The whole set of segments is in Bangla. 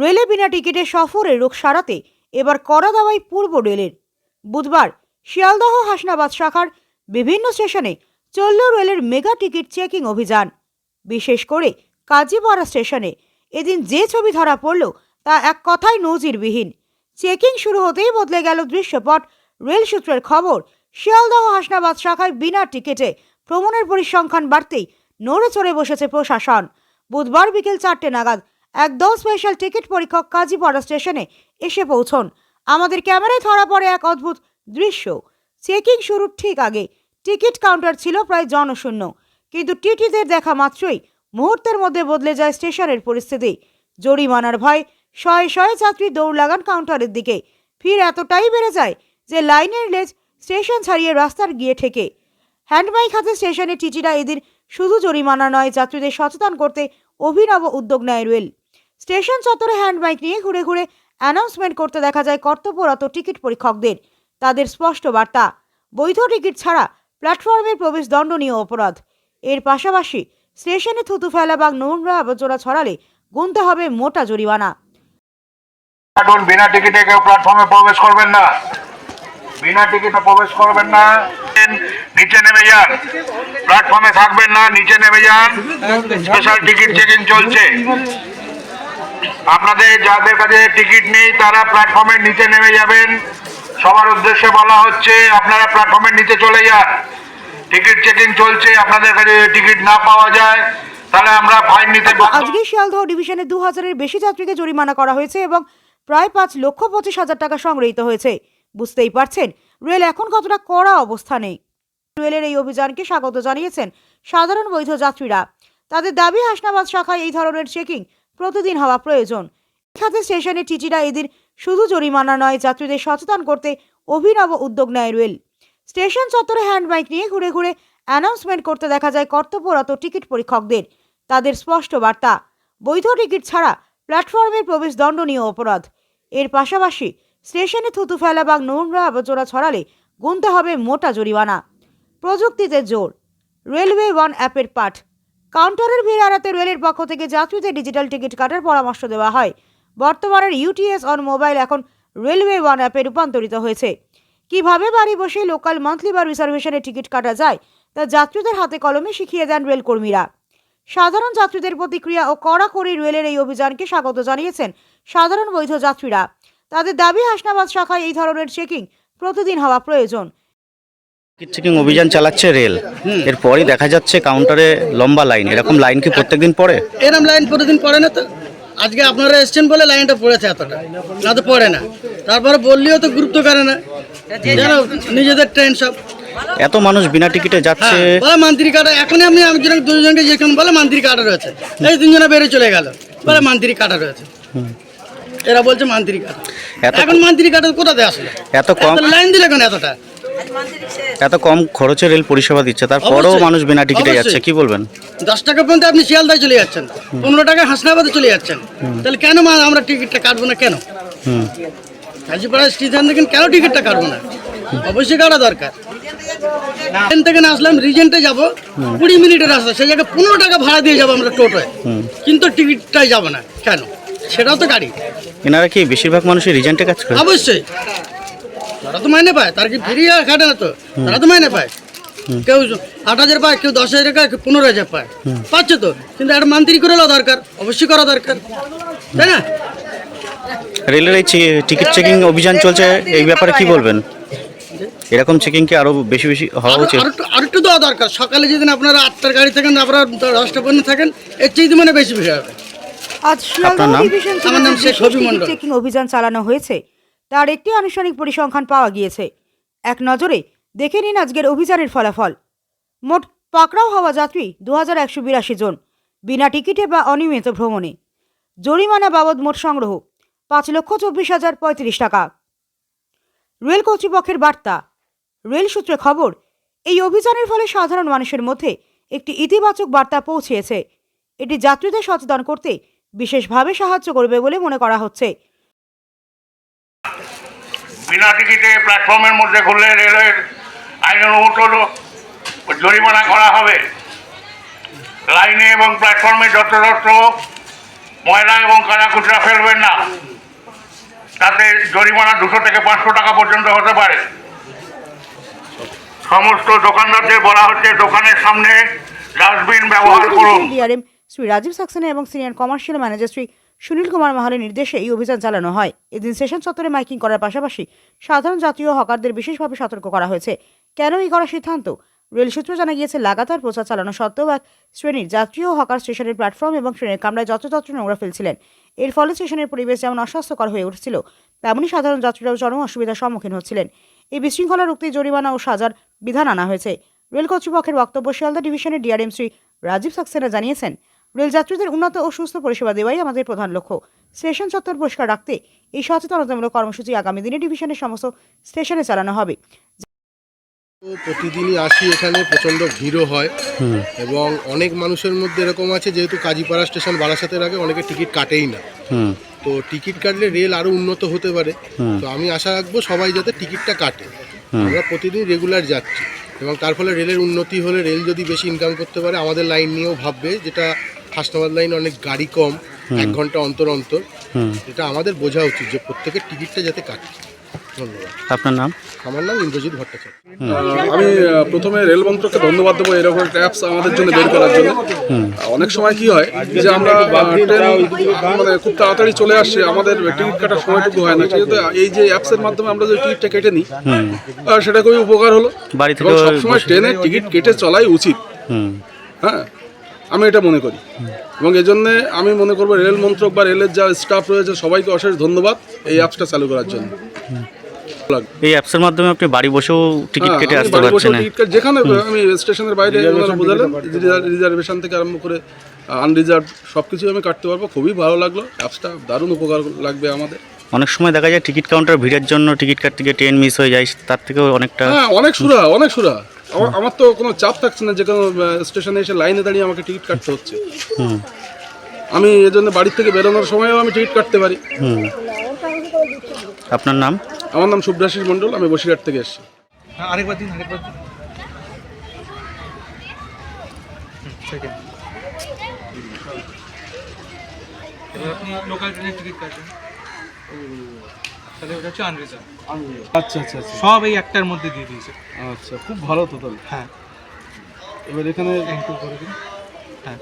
রেলে বিনা টিকিটে সফরে রোগ সারাতে এবার কড়া দাওয়াই পূর্ব রেলের। বুধবার শিয়ালদহ হাসনাবাদ শাখার বিভিন্ন স্টেশনে চলল রেলের মেগা টিকিট চেকিং অভিযান। বিশেষ করে কাজীপাড়া স্টেশনে এদিন যে ছবি ধরা পড়ল তা এক কথায় নজিরবিহীন। চেকিং শুরু হতেই বদলে গেল দৃশ্যপট। রেল সূত্রের খবর, শিয়ালদহ হাসনাবাদ শাখায় বিনা টিকিটে ভ্রমণের পরিসংখ্যান বাড়তেই নড়ে চড়ে বসেছে প্রশাসন। বুধবার বিকেল চারটে নাগাদ একদল স্পেশাল টিকিট পরীক্ষক কাজীপাড়া স্টেশনে এসে পৌঁছন। আমাদের ক্যামেরায় ধরা পড়ে এক অদ্ভুত দৃশ্য। চেকিং শুরুর ঠিক আগে। টিকিট কাউন্টার ছিল প্রায় জনশূন্য। কিন্তু টিটিদের দেখা মাত্রই মুহূর্তের মধ্যে বদলে যায় স্টেশনের পরিস্থিতি। জরিমানার ভয়, শয়ে শয়ে যাত্রী দৌড় লাগান কাউন্টারের দিকে। ভিড় এতটাই বেড়ে যায় যে লাইনের লেজ স্টেশন ছাড়িয়ে রাস্তার গিয়ে ঠেকে। হ্যান্ডমাইক হাতে স্টেশনে টিটিরা এদিন শুধু জরিমানা নয়, যাত্রীদের সচেতন করতে অভিনব উদ্যোগ নেয় রেল। স্টেশন চত্বরে হ্যান্ডমাইক নিয়ে ঘুরে ঘুরে অ্যানাউন্সমেন্ট করতে দেখা যায় কর্তব্যরত টিকিট পরীক্ষকদের। তাদের স্পষ্ট বার্তা, বৈধ টিকিট ছাড়া প্ল্যাটফর্মে প্রবেশ দণ্ডনীয় অপরাধ। এর পাশাপাশি স্টেশনে থুতু ফেলা বা নোংরা আবর্জনা ছড়ালে গুনতে হবে মোটা জরিমানা। কার্টুন, বিনা টিকিটে কেউ প্ল্যাটফর্মে প্রবেশ করবেন না। বিনা টিকিটে প্রবেশ করবেন না। নিচে নেমে যান। প্ল্যাটফর্মে থাকবেন না, নিচে নেমে যান। স্পেশাল টিকিট চেকিং চলছে। আপনাদের যাদের কাছে টিকিট নেই তারা প্ল্যাটফর্মের নিচে নেমে যাবেন। সবার উদ্দেশ্যে বলা হচ্ছে আপনারা প্ল্যাটফর্মের নিচে চলে যান। টিকিট চেকিং চলছে আপনাদের কাছে টিকিট না পাওয়া যায় তাহলে আমরা ফাইন নিতে বাধ্য আজকে শিয়ালদহ ডিভিশনে দু হাজারের বেশি যাত্রীকে জরিমানা করা হয়েছে এবং প্রায় পাঁচ লক্ষ পঁচিশ হাজার টাকা সংগৃহীত হয়েছে। বুঝতেই পারছেন রেল এখন কতটা কড়া অবস্থানে রেলের এই অভিযানকে স্বাগত জানিয়েছেন সাধারণ বৈধ যাত্রীরা। তাদের দাবি হাসনাবাদ শাখায় এই ধরনের চেকিং প্রতিদিন হওয়া প্রয়োজন। খাতে স্টেশনে টিটিরা এদিন শুধু জরিমানা নয়, যাত্রীদের সচেতন করতে অভিনব উদ্যোগ নেয় রেল। স্টেশন চত্বরে হ্যান্ডমাইক নিয়ে ঘুরে ঘুরে অ্যানাউন্সমেন্ট করতে দেখা যায় কর্তব্যরত টিকিট পরীক্ষকদের। তাদের স্পষ্ট বার্তা, বৈধ টিকিট ছাড়া প্ল্যাটফর্মের প্রবেশ দণ্ডনীয় অপরাধ। এর পাশাপাশি স্টেশনে থুতু ফেলা বা নোংরা আবর্জনা ছড়ালে গুনতে হবে মোটা জরিমানা। প্রযুক্তিতে জোর। রেলওয়ে ওয়ান অ্যাপের পাঠ। কাউন্টারের ভিড় এড়াতে রেলের পক্ষ থেকে যাত্রীদের ডিজিটাল টিকিট কাটার পরামর্শ দেওয়া হয়। বর্তমানের ইউটিএস অন মোবাইল এখন রেলওয়ে ওয়ান অ্যাপে রূপান্তরিত হয়েছে। কীভাবে বাড়ি বসে লোকাল মান্থলি বা রিজার্ভেশনের টিকিট কাটা যায়, তা যাত্রীদের হাতে কলমে শিখিয়ে দেন রেলকর্মীরা। সাধারণ যাত্রীদের প্রতিক্রিয়া ও কড়াকড়ি রেলের এই অভিযানকে স্বাগত জানিয়েছেন সাধারণ বৈধ যাত্রীরা। তাদের দাবি হাসনাবাদ শাখায় এই ধরনের চেকিং প্রতিদিন হওয়া প্রয়োজন। টিকিট চেকিং অভিযান চালাচ্ছে রেল। এরপরই দেখা যাচ্ছে কাউন্টারে লম্বা লাইন। এরকম লাইন কি প্রত্যেকদিন পড়ে? এরম লাইন প্রতিদিন পড়ে না তো। আজকে আপনারা এসছেন বলে লাইনটা পড়েছে এতটা। না তো পড়ে না। তারপরে বললেও তো গুরুত্ব করে না। নিজেদের ট্রেন সব। এত মানুষ বিনা টিকিটে যাচ্ছে। হ্যাঁ, বলে মান্ত্রী কাটা এখনই আমি একজন দুজনকে যেখানে বলে মান্ত্রী কাটা রয়েছে। এই তিনজনে বেরিয়ে চলে গেল বলে মান্ত্রী কাটা রয়েছে। এরা বলছে মান্ত্রী কাটা। এত- এখন মান্ত্রী কাটা কোথাতে আসলো? এত কম লাইন দিলে কেন এতটা? এত কম খরচে রেল পরিষেবা দিচ্ছে তারপরেও মানুষ বিনা টিকিটে যাচ্ছে কি বলবেন? দশ টাকা পর্যন্ত আপনি শিয়ালদায় চলে যাচ্ছেন। পনেরো টাকা হাসনাবাদে চলে যাচ্ছেন। তাহলে কেন মা আমরা টিকিটটা কাটবো না? কেন? কাজীপাড়া স্টেশন থেকে কেন টিকিটটা কাটবো না? অবশ্যই কাটা দরকার। ট্রেন থেকে না আসলাম রিজেন্টে যাব। কুড়ি মিনিটের রাস্তা সেই জায়গায় পনেরো টাকা ভাড়া দিয়ে যাব আমরা টোটোয়। কিন্তু টিকিটটাই যাব না। কেন? সেটাও তো গাড়ি। এনারা কি বেশিরভাগ মানুষই রিজেন্টে কাজ করে? অবশ্যই। তারা তো মাইনে পায় তার কি ফ্রি খাটে না তো? তারা তো মাইনে পায়। কেউ আট হাজার পায় কেউ দশ হাজার পায় কেউ পনেরো হাজার পায়। পাচ্ছে তো কিন্তু একটা মান্ত্রী করে নেওয়া দরকার অবশ্যই করা দরকার। তাই না? রেলের এই টিকিট চেকিং অভিযান চলছে এই ব্যাপারে কি বলবেন? এরকম চেকিং কি আরও বেশি বেশি হওয়া আরো- উচিত? আরেকটু আরেকটু দেওয়া দরকার। সকালে যেদিন আপনারা আটটার গাড়ি থাকেন আপনারা দশটা পর্যন্ত থাকেন এর চেয়ে মানে বেশি বেশি হবে। আমার নাম শেখ হবি টিকিট চেকিং অভিযান চালানো হয়েছে। তার একটি আনুষ্ঠানিক পরিসংখ্যান পাওয়া গিয়েছে। এক নজরে দেখে নিন আজকের অভিযানের ফলাফল। মোট পাকড়াও হওয়া যাত্রী দু হাজার একশো বিরাশি জন, বিনা টিকিটে বা অনিয়মিত ভ্রমণে। জরিমানা বাবদ মোট সংগ্রহ পাঁচ লক্ষ চব্বিশ হাজার পঁয়ত্রিশ টাকা। রেল কর্তৃপক্ষের বার্তা। রেল সূত্রে খবর, এই অভিযানের ফলে সাধারণ মানুষের মধ্যে একটি ইতিবাচক বার্তা পৌঁছেছে। এটি যাত্রীদের সচেতন করতে বিশেষভাবে সাহায্য করবে বলে মনে করা হচ্ছে। বিনা টিকিটে প্ল্যাটফর্মের মধ্যে ঘুরলে রেলের আইনের অনুমোদন জরিমানা করা হবে। লাইনে এবং প্ল্যাটফর্মে যত্রতত্র ময়লা এবং কাদা কুচরা ফেলবেন না। তাতে জরিমানা দুশো থেকে পাঁচশো টাকা পর্যন্ত হতে পারে। সমস্ত দোকানদারদের বলা হচ্ছে দোকানের সামনে ডাস্টবিন ব্যবহার করুন। শ্রী রাজীব সাক্সেনা এবং senior commercial manager Shri Sunil Kumar মাহালের নির্দেশে এই অভিযান চালানো হয়। এদিন সেশন চত্বরে মাইকিং করার পাশাপাশি সাধারণ জাতীয় হকারদের বিশেষভাবে সতর্ক করা হয়েছে। কেন এই করার সিদ্ধান্ত? রেল সূত্র জানা গিয়েছে, লাগাতার প্রচার চালানো সত্ত্বেও এক শ্রেণির ও হকার স্টেশনের প্ল্যাটফর্ম এবং ট্রেনের কামরায় যত্রতত্র নোংরা ফেলছিলেন। এর ফলে স্টেশনের পরিবেশ যেমন অস্বাস্থ্যকর হয়ে উঠছিল তেমনই সাধারণ যাত্রীরাও চরম অসুবিধার সম্মুখীন হচ্ছিলেন। এই বিশৃঙ্খলা রুখতে জরিমানা ও সাজার বিধান আনা হয়েছে। রেল কর্তৃপক্ষের বক্তব্য শিয়ালদা ডিভিশনের ডিআরএম শ্রী রাজীব সাক্সেনা জানিয়েছেন রেল যাত্রীদের উন্নত ও সুস্থ পরিষেবা দেওয়াই আমাদের প্রধান লক্ষ্য। স্টেশন চত্বর পরিষ্কার রাখতে এই সচেতনতামূলক কর্মসূচি আগামী দিনে ডিভিশনের সমস্ত স্টেশনে চালানো হবে। প্রতিদিনই আসি এখানে প্রচণ্ড ভিড়ও হয়। এবং অনেক মানুষের মধ্যে এরকম আছে যেহেতু কাজীপাড়া স্টেশন বারাসাতের আগে অনেকে টিকিট কাটেই না। হুম। তো টিকিট কাটলে রেল আরও উন্নত হতে পারে। তো আমি আশা রাখব সবাই যাতে টিকিটটা কাটে। আমরা প্রতিদিন রেগুলার যাচ্ছি। এবং তার ফলে রেলের উন্নতি হলে রেল যদি বেশি ইনকাম করতে পারে আমাদের লাইন নিয়েও ভাববে যেটা হাসনাবাদ লাইন অনেক গাড়ি কম এক ঘণ্টা অন্তর অন্তর। হুম। এটা আমাদের বোঝা উচিত যে প্রত্যেকের টিকিটটা যাতে কাটে। ধন্যবাদ। আপনার নাম? আমার নাম ইন্দ্রজিৎ ভট্টাচার্য। আমি প্রথমে রেল মন্ত্রককে ধন্যবাদ দেবো এরকম একটা অ্যাপস আমাদের জন্য বের করার জন্য। অনেক সময় কি হয় যে আমরা মানে খুব তাড়াতাড়ি চলে আসছে আমাদের টিকিট কাটার সময়টুকু হয় না। সেহেতু এই যে অ্যাপসের মাধ্যমে আমরা যে টিকিটটা কেটে নিই সেটা খুবই উপকার হলো। বাড়ি এবং সবসময় ট্রেনের টিকিট কেটে চলাই উচিত। হ্যাঁ। আমি এটা মনে করি। এবং এই জন্যে আমি মনে করব রেল মন্ত্রক বা রেলের যা স্টাফ রয়েছে সবাইকে অশেষ ধন্যবাদ এই অ্যাপসটা চালু করার জন্য। এই অ্যাপসের মাধ্যমে আপনি বাড়ি বসেও টিকিট হ্যাঁ, কেটে আসতে পারছেন। টিকিট যেখানে আমি স্টেশনের বাইরে বোঝালেন রিজার্ভেশন থেকে আরম্ভ করে আনরিজার্ভ সব কিছু আমি কাটতে পারব খুবই ভালো লাগল। অ্যাপসটা দারুণ উপকার লাগবে আমাদের। অনেক সময় দেখা যায় টিকিট কাউন্টার ভিড়ের জন্য টিকিট কাটতে গিয়ে ট্রেন মিস হয়ে যায় তার থেকেও অনেকটা হ্যাঁ অনেক সুরা অনেক সুরা। আমার- আমার তো কোনো চাপ থাকছে না যে কোনো স্টেশনে এসে লাইনে দাঁড়িয়ে আমাকে টিকিট কাটতে হচ্ছে। হুম। আমি এজন্য বাড়ি থেকে বেরোনোর সময়ও আমি টিকিট কাটতে পারি। আপনার নাম? আমার নাম শুভ্রাশিস মণ্ডল আমি বসিরহাট থেকে এসেছি। আরেকবার দিন আরেকবার দিন। সেকেন্ড আপনি লোকাল ট্রেনের টিকিট কাটেন। তাহলে ওটা হচ্ছে আনরিজার্ভ আচ্ছা আচ্ছা আচ্ছা। সব এই একটার মধ্যে দিয়ে দিয়েছে। আচ্ছা খুব ভালো তো তাহলে হ্যাঁ। এবার এখানে এন্টু করে দিন। হ্যাঁ।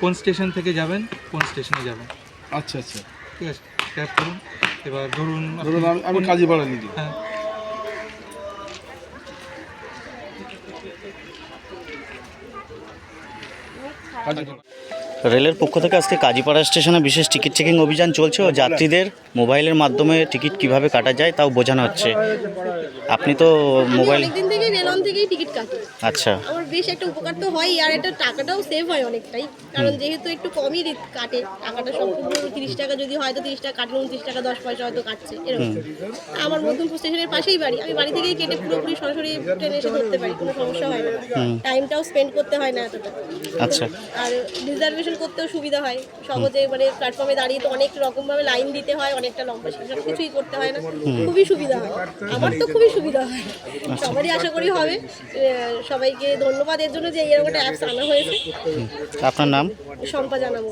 কোন স্টেশন থেকে যাবেন কোন স্টেশনে যাবেন। আচ্ছা আচ্ছা। ঠিক আছে ট্যাপ করুন। এবার ধরুন ধরুন আমি আমি কাজীপাড়া নিয়ে। হ্যাঁ। কাজীপাড়া রেলের পক্ষ থেকে আজকে কাজীপাড়া স্টেশনে বিশেষ টিকিট চেকিং অভিযান চলছে ও যাত্রীদের মোবাইলের মাধ্যমে টিকিট কীভাবে কাটা যায় তাও বোঝানো হচ্ছে। আপনি তো মোবাইল অনেকদিন থেকে রেলন থেকেই টিকিট কাটি। আচ্ছা। আমার বেশ একটা উপকার তো হয় আর একটা টাকাটাও সেভ হয় অনেকটাই। কারণ যেহেতু একটু কমই কাটে টাকাটা সম্পূর্ণ তিরিশ টাকা যদি হয় তো তিরিশ টাকা কাটলে উনত্রিশ টাকা দশ পয়সা হয়তো কাটছে এরকম। আমার মধ্যমপুর স্টেশনের পাশেই বাড়ি। আমি বাড়ি থেকেই কেটে পুরোপুরি সরাসরি ট্রেনে এসে ধরতে পারি কোনো সমস্যা হয় না। টাইমটাও স্পেন্ড করতে হয় না এতটা। আচ্ছা। আর রিজার্ভেশন করতেও সুবিধা হয়। সহজে মানে প্ল্যাটফর্মে দাঁড়িয়ে তো অনেক রকম ভাবে লাইন দিতে হয় অনেকটা লম্বা সব কিছুই করতে হয় না। খুবই সুবিধা হয়। আমার তো খুবই সুবিধা হয়। সবারই আশা করি হবে। সবাইকে ধন্যবাদ। এর জন্য যে এরকম একটা অ্যাপস আনা হয়েছে। আপনার নাম? শম্পা জানাব